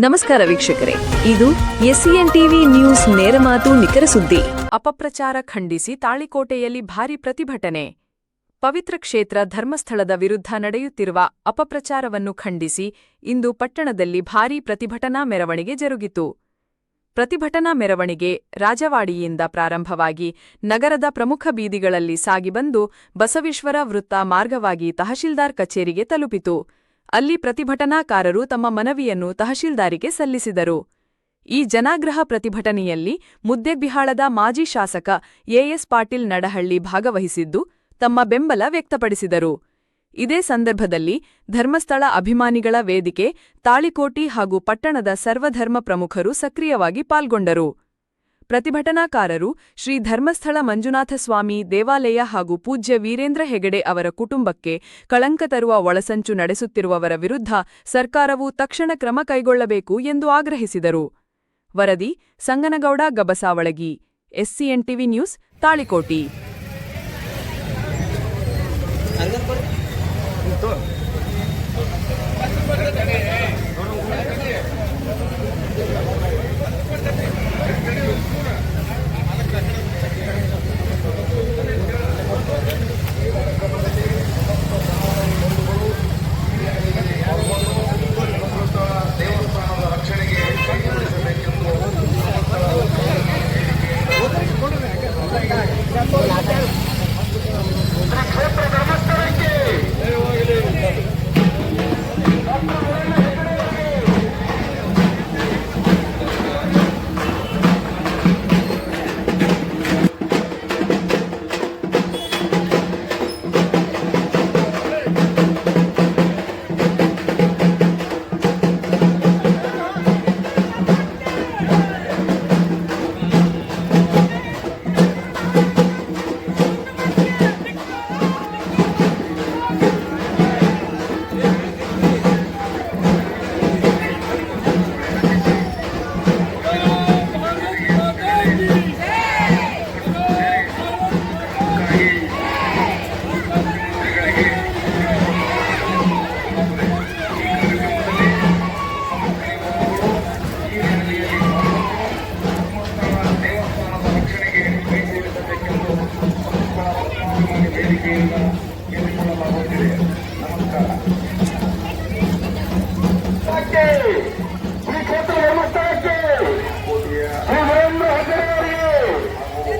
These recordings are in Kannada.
ನಮಸ್ಕಾರ ವೀಕ್ಷಕರೇ. ಇದು ಎಸ್ಸಿಎನ್ ಟಿವಿ ನ್ಯೂಸ್ ನೇರ ಮಾತು ನಿಖರ ಸುದ್ದಿ. ಅಪಪ್ರಚಾರ ಖಂಡಿಸಿ ತಾಳಿಕೋಟೆಯಲ್ಲಿ ಭಾರಿ ಪ್ರತಿಭಟನೆ. ಪವಿತ್ರ ಕ್ಷೇತ್ರ ಧರ್ಮಸ್ಥಳದ ವಿರುದ್ಧ ನಡೆಯುತ್ತಿರುವ ಅಪಪ್ರಚಾರವನ್ನು ಖಂಡಿಸಿ ಇಂದು ಪಟ್ಟಣದಲ್ಲಿ ಭಾರೀ ಪ್ರತಿಭಟನಾ ಮೆರವಣಿಗೆ ಜರುಗಿತು. ಪ್ರತಿಭಟನಾ ಮೆರವಣಿಗೆ ರಾಜವಾಡಿಯಿಂದ ಪ್ರಾರಂಭವಾಗಿ ನಗರದ ಪ್ರಮುಖ ಬೀದಿಗಳಲ್ಲಿ ಸಾಗಿಬಂದು ಬಸವೇಶ್ವರ ವೃತ್ತ ಮಾರ್ಗವಾಗಿ ತಹಶೀಲ್ದಾರ್ ಕಚೇರಿಗೆ ತಲುಪಿತು. ಅಲ್ಲಿ ಪ್ರತಿಭಟನಾಕಾರರು ತಮ್ಮ ಮನವಿಯನ್ನು ತಹಶೀಲ್ದಾರಿಗೆ ಸಲ್ಲಿಸಿದರು. ಈ ಜನಾಗ್ರಹ ಪ್ರತಿಭಟನೆಯಲ್ಲಿ ಮುದ್ದೆಬಿಹಾಳದ ಮಾಜಿ ಶಾಸಕ ಎಎಸ್ ಪಾಟೀಲ್ ನಡಹಳ್ಳಿ ಭಾಗವಹಿಸಿದ್ದು ತಮ್ಮ ಬೆಂಬಲ ವ್ಯಕ್ತಪಡಿಸಿದರು. ಇದೇ ಸಂದರ್ಭದಲ್ಲಿ ಧರ್ಮಸ್ಥಳ ಅಭಿಮಾನಿಗಳ ವೇದಿಕೆ ತಾಳಿಕೋಟಿ ಹಾಗೂ ಪಟ್ಟಣದ ಸರ್ವಧರ್ಮ ಪ್ರಮುಖರು ಸಕ್ರಿಯವಾಗಿ ಪಾಲ್ಗೊಂಡರು. ಪ್ರತಿಭಟನಾಕಾರರು ಶ್ರೀ ಧರ್ಮಸ್ಥಳ ಮಂಜುನಾಥ ಸ್ವಾಮಿ ದೇವಾಲಯ ಹಾಗೂ ಪೂಜ್ಯ ವೀರೇಂದ್ರ ಹೆಗಡೆ ಅವರ ಕುಟುಂಬಕ್ಕೆ ಕಳಂಕ ತರುವ ಒಳಸಂಚು ನಡೆಸುತ್ತಿರುವವರ ವಿರುದ್ಧ ಸರ್ಕಾರವು ತಕ್ಷಣ ಕ್ರಮ ಕೈಗೊಳ್ಳಬೇಕು ಎಂದು ಆಗ್ರಹಿಸಿದರು. ವರದಿ Sanganagouda, Gabasavalagi. SCN TV news Talikoti.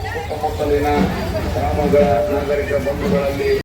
ಸುತ್ತಮುತ್ತಲಿನ ಗ್ರಾಮಗಳ ನಾಗರಿಕ ಬಂಧುಗಳಲ್ಲಿ